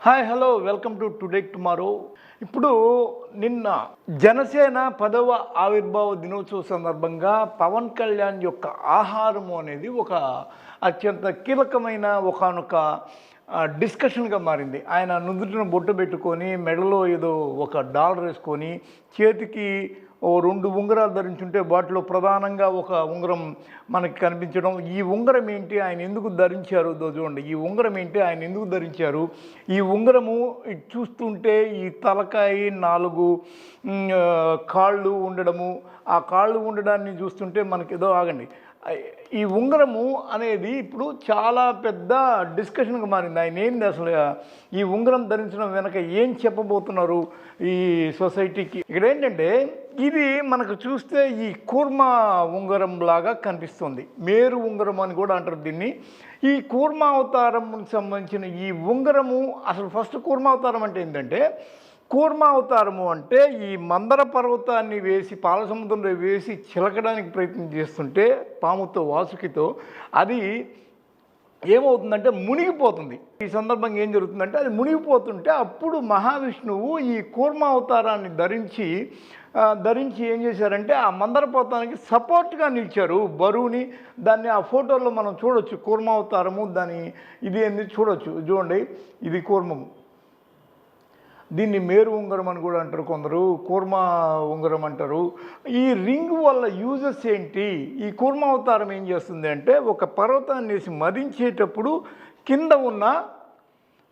Hi hello welcome to today tomorrow ఇప్పుడు నిన్న జనసేన పదవ ఆవిర్భావ దినోత్సవ సందర్భంగా పవన్ కళ్యాణ్ యొక్క ఆహారము అనేది ఒక అత్యంత కీలకమైన ఒకనొక డిస్కషన్గా మారింది. ఆయన నుదుటిన బొట్టు పెట్టుకొని మెడలో ఏదో ఒక డాలర్ వేసుకొని చేతికి ఓ రెండు ఉంగరాలు ధరించుంటే వాటిలో ప్రధానంగా ఒక ఉంగరం మనకి కనిపించడం. ఈ ఉంగరం ఏంటి? ఆయన ఎందుకు ధరించారు? చూడండి. ఈ ఉంగరం ఏంటి? ఆయన ఎందుకు ధరించారు? ఈ ఉంగరము చూస్తుంటే ఈ తలకాయ నాలుగు కాళ్ళు ఉండడము. ఆ కాళ్ళు ఉండడాన్ని చూస్తుంటే మనకి ఏదో ఆగండి. ఈ ఉంగరము అనేది ఇప్పుడు చాలా పెద్ద డిస్కషన్గా మారింది. ఆయన ఏంది అసలు? ఈ ఉంగరం ధరించడం వెనక ఏం చెప్పబోతున్నారు ఈ సొసైటీకి ఇక్కడ ఏంటంటే ఇది మనకు చూస్తే ఈ కూర్మ ఉంగరం లాగా కనిపిస్తుంది. మేరు ఉంగరం అని కూడా అంటారు దీన్ని. ఈ కూర్మ అవతారం సంబంధించిన ఈ ఉంగరము అసలు ఫస్ట్ కూర్మ అవతారం అంటే ఏంటంటే కూర్మావతారము అంటే ఈ మందర పర్వతాన్ని వేసి పాలసముద్రంలో వేసి చిలకడానికి ప్రయత్నం చేస్తుంటే పాముతో వాసుకితో అది ఏమవుతుందంటే మునిగిపోతుంది. ఈ సందర్భంగా ఏం జరుగుతుందంటే అది మునిగిపోతుంటే అప్పుడు మహావిష్ణువు ఈ కూర్మావతారాన్ని ధరించి ధరించి ఏం చేశారంటే ఆ మందర పర్వతానికి సపోర్ట్గా నిలిచారు బరువుని. దాన్ని ఆ ఫోటోలో మనం చూడొచ్చు కూర్మావతారము దాని ఇది ఏంది చూడొచ్చు చూడండి ఇది కూర్మము. దీన్ని మేరు ఉంగరం అని కూడా అంటారు కొందరు కూర్మా ఉంగరం అంటారు. ఈ రింగ్ వల్ల యూజెస్ ఏంటి? ఈ కూర్మ అవతారం ఏం చేస్తుంది అంటే ఒక పర్వతాన్ని వేసి మదించేటప్పుడు కింద ఉన్న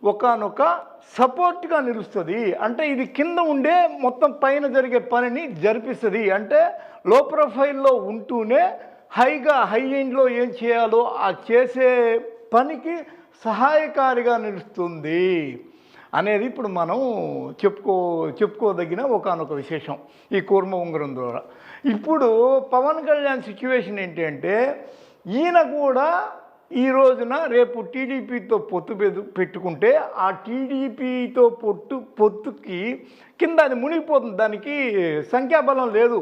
ఒకనొక సపోర్ట్గా నిలుస్తుంది. అంటే ఇది కింద ఉండే మొత్తం పైన జరిగే పనిని జరిపిస్తుంది. అంటే లో ప్రొఫైల్లో ఉంటూనే హైగా హై ఎండ్లో ఏం చేయాలో ఆ చేసే పనికి సహాయకారిగా నిలుస్తుంది. అనేది ఇప్పుడు మనం చెప్పుకో చెప్పుకోదగిన ఒకనొక విశేషం ఈ కూర్మ ఉంగరం ద్వారా. ఇప్పుడు పవన్ కళ్యాణ్ సిచ్యువేషన్ ఏంటి అంటే ఈయన కూడా ఈ రోజున రేపు టీడీపీతో పొత్తు పెదు పెట్టుకుంటే ఆ టీడీపీతో పొత్తు పొత్తుకి కింద అది మునిగిపోతుంది. దానికి సంఖ్యాబలం లేదు.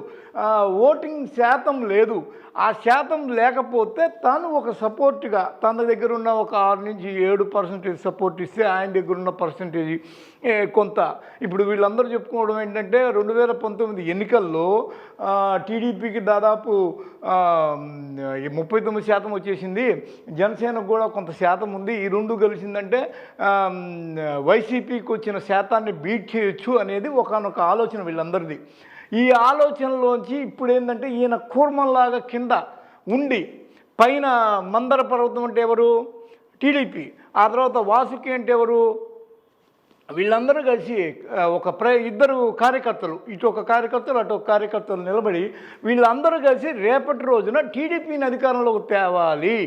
ఓటింగ్ శాతం లేదు. ఆ శాతం లేకపోతే తను ఒక సపోర్ట్గా తన దగ్గర ఉన్న ఒక ఆరు నుంచి ఏడు పర్సెంటేజ్ సపోర్ట్ ఇస్తే ఆయన దగ్గర ఉన్న పర్సంటేజ్ కొంత. ఇప్పుడు వీళ్ళందరూ చెప్పుకోవడం ఏంటంటే రెండు వేల పంతొమ్మిది ఎన్నికల్లో టీడీపీకి దాదాపు ముప్పై తొమ్మిది శాతం వచ్చేసింది. జనసేనకు కూడా కొంత శాతం ఉంది. ఈ రెండు కలిసిందంటే వైసీపీకి వచ్చిన శాతాన్ని బీట్ చేయొచ్చు అనేది ఒకనొక ఆలోచన వీళ్ళందరిది. ఈ ఆలోచనలోంచి ఇప్పుడు ఏంటంటే ఈయన కూర్మంలాగా కింద ఉండి పైన మందర పర్వతం అంటే ఎవరు? టీడీపీ. ఆ తర్వాత వాసుకి అంటే ఎవరు? వీళ్ళందరూ కలిసి ఒక ప్ర ఇద్దరు కార్యకర్తలు ఇటు ఒక కార్యకర్తలు అటు ఒక కార్యకర్తలు నిలబడి వీళ్ళందరూ కలిసి రేపటి రోజున టీడీపీని అధికారంలోకి తేవాలి.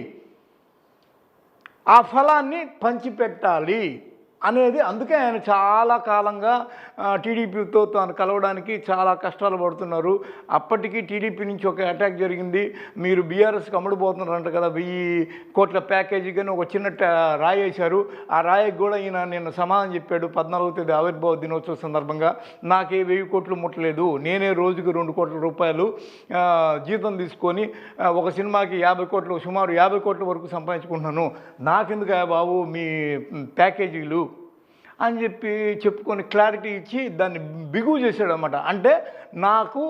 ఆ ఫలాన్ని పంచిపెట్టాలి. అనేది అందుకే ఆయన చాలా కాలంగా టీడీపీతో తాను కలవడానికి చాలా కష్టాలు పడుతున్నారు. అప్పటికి టీడీపీ నుంచి ఒక అటాక్ జరిగింది. మీరు బీఆర్ఎస్కి అమ్ముడుపోతున్నారంట కదా వెయ్యి కోట్ల ప్యాకేజీ కానీ ఒక చిన్న టా- రాయి వేశారు ఆ రాయికి కూడా ఈయన నిన్న సమాధానం చెప్పాడు పద్నాలుగో తేదీ ఆవిర్భావ దినోత్సవ సందర్భంగా. నాకే వెయ్యి కోట్లు ముట్టలేదు. నేనే రోజుకు రెండు కోట్ల రూపాయలు జీతం తీసుకొని ఒక సినిమాకి యాభై కోట్లు సుమారు యాభై కోట్ల వరకు సంపాదించుకుంటున్నాను. నాకెందుకు బాబు మీ ప్యాకేజీలు? అని చెప్పి చెప్పుకొని క్లారిటీ ఇచ్చి దాన్ని బిగువు చేశాడు అనమాట అంటే నాకు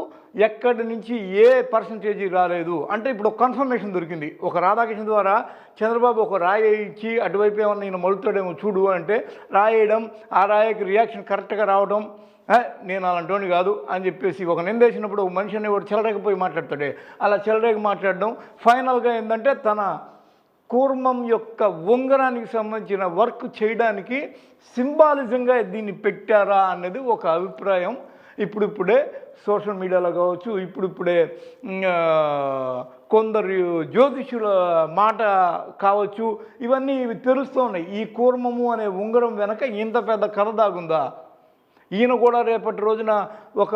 ఎక్కడి నుంచి ఏ పర్సంటేజీ రాలేదు. అంటే ఇప్పుడు ఒక కన్ఫర్మేషన్ దొరికింది. ఒక రాధాకృష్ణ ద్వారా చంద్రబాబు ఒక రాయి ఇచ్చి అటువైపు ఏమన్నా నేను మలుతాడేమో చూడు అంటే రాయడం ఆ రాయికి రియాక్షన్ కరెక్ట్గా రావడం నేను అలాంటి కాదు అని చెప్పేసి ఒక నిందేసినప్పుడు ఒక మనిషి అనేవాడు చెలరేకపోయి మాట్లాడతాడే. అలా చెలరేకి మాట్లాడడం ఫైనల్గా ఏంటంటే తన కూర్మం యొక్క ఉంగరానికి సంబంధించిన వర్క్ చేయడానికి సింబాలిజంగా దీన్ని పెట్టారా అన్నది ఒక అభిప్రాయం. ఇప్పుడిప్పుడే సోషల్ మీడియాలో కావచ్చు ఇప్పుడిప్పుడే కొందరు జ్యోతిషుల మాట కావచ్చు ఇవన్నీ ఇవి తెలుస్తున్నాయి ఈ కూర్మము అనే ఉంగరం వెనక ఇంత పెద్ద కథ దాగుందా ఈయన కూడా రేపటి రోజున ఒక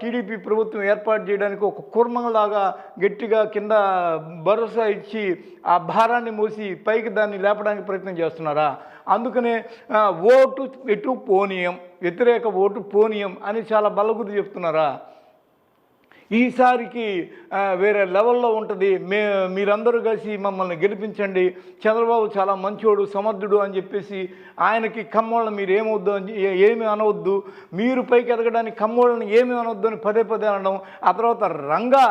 టీడీపీ ప్రభుత్వం ఏర్పాటు చేయడానికి ఒక కుర్మంలాగా గట్టిగా కింద భరోసా ఇచ్చి ఆ భారాన్ని మోసి పైకి దాన్ని లేపడానికి ప్రయత్నం చేస్తున్నారా? అందుకనే ఓటు ఎటు పోనీయం వ్యతిరేక ఓటు పోనీయం అని చాలా బలగురి చెప్తున్నారా? ఈసారికి వేరే లెవెల్లో ఉంటుంది. మే మీరందరూ కలిసి మమ్మల్ని గెలిపించండి. చంద్రబాబు చాలా మంచోడు సమర్థుడు అని చెప్పేసి ఆయనకి కమ్మోళ్ళని మీరు ఏమవద్దు అని ఏమి అనవద్దు మీరు పైకి ఎదగడానికి కమ్మోళ్ళని ఏమి అనవద్దు అని పదే పదే అనడం. ఆ తర్వాత రంగా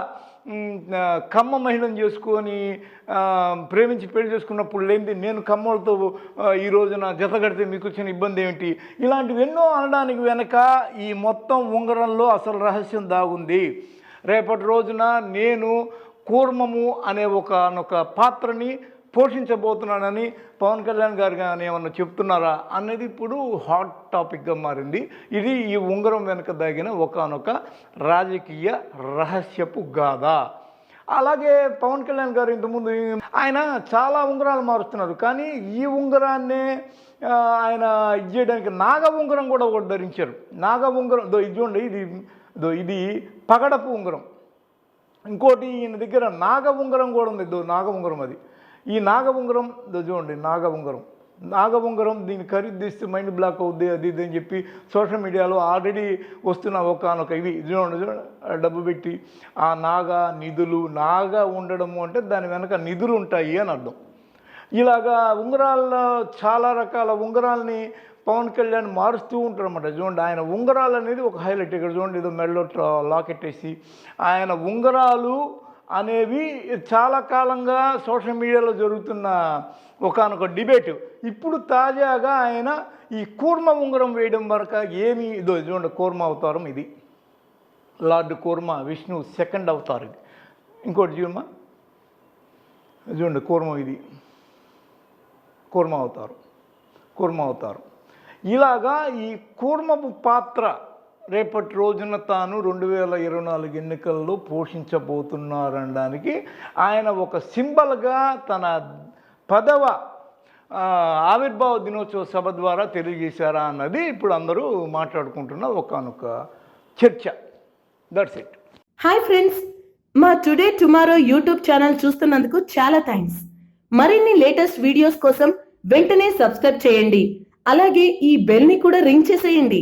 కమ్మ మహిళను చేసుకొని ప్రేమించి పెళ్ళి చేసుకున్నప్పుడు లేనిది నేను కమ్మలతో ఈ రోజున జత కడితే మీకు వచ్చిన ఇబ్బంది ఏమిటి? ఇలాంటివి ఎన్నో అనడానికి వెనక ఈ మొత్తం ఉంగరంలో అసలు రహస్యం దాగుంది. రేపటి రోజున నేను కూర్మము అనే ఒక పాత్రని పోషించబోతున్నానని పవన్ కళ్యాణ్ గారు కానీ ఏమన్నా చెప్తున్నారా అనేది ఇప్పుడు హాట్ టాపిక్గా మారింది. ఇది ఈ ఉంగరం వెనుక దాగిన ఒకనొక రాజకీయ రహస్యపు గాథ. అలాగే పవన్ కళ్యాణ్ గారు ఇంతకుముందు ఆయన చాలా ఉంగరాలు మారుస్తున్నారు. కానీ ఈ ఉంగరాన్నే ఆయన ఇది చేయడానికి నాగ ఉంగరం కూడా ఒకటి ధరించారు. నాగ ఉంగరం దో ఇది చూడండి ఇది దో ఇది పగడపు ఉంగరం. ఇంకోటి ఈయన దగ్గర నాగ ఉంగరం కూడా ఉంది. నాగ ఉంగరం అది. ఈ నాగ ఉంగరం చూడండి నాగ ఉంగరం. నాగ ఉంగరం దీన్ని ఖరీదిస్తే మైండ్ బ్లాక్ అవుద్ది అది ఇది అని చెప్పి సోషల్ మీడియాలో ఆల్రెడీ వస్తున్న ఒకనొక ఇవి. ఇది డబ్బు పెట్టి ఆ నాగ నిధులు నాగ ఉండడము అంటే దాని వెనక నిధులు ఉంటాయి అని అర్థం. ఇలాగా ఉంగరాల్లో చాలా రకాల ఉంగరాల్ని పవన్ కళ్యాణ్ మారుస్తూ ఉంటారన్నమాట. చూడండి ఆయన ఉంగరాలు అనేది ఒక హైలైట్. ఇక్కడ చూడండి ఏదో మెడలో ట్రా- లాకెట్ వేసి ఆయన ఉంగరాలు అనేవి చాలా కాలంగా సోషల్ మీడియాలో జరుగుతున్న ఒకనొక డిబేట్. ఇప్పుడు తాజాగా ఆయన ఈ కూర్మ ఉంగరం వేయడం వరకు ఏమి ఇదో చూడండి కూర్మ అవతారం ఇది. లార్డ్ కూర్మ విష్ణు సెకండ్ అవతారం ఇది. ఇంకోటి చూడమ్మా. చూడండి కూర్మ ఇది. కూర్మ అవతారం. కూర్మ అవతారం. ఇలాగా ఈ కూర్మపు పాత్ర రేపటి రోజున తాను రెండు వేల ఇరవై నాలుగు ఎన్నికల్లో పోషించబోతున్నారనడానికి ఆయన ఒక సింబల్గా తన పదవ ఆవిర్భావ దినోత్సవ సభ ద్వారా తెలియజేశారా అన్నది ఇప్పుడు అందరూ మాట్లాడుకుంటున్న ఒకనొక చర్చ. దట్స్ ఇట్ హాయ్ ఫ్రెండ్స్ మా టుడే టుమారో యూట్యూబ్ ఛానల్ చూస్తున్నందుకు చాలా థ్యాంక్స్ మరిన్ని లేటెస్ట్ వీడియోస్ కోసం వెంటనే సబ్స్క్రైబ్ చేయండి. అలాగే ఈ బెల్ని కూడా రింగ్ చేసేయండి.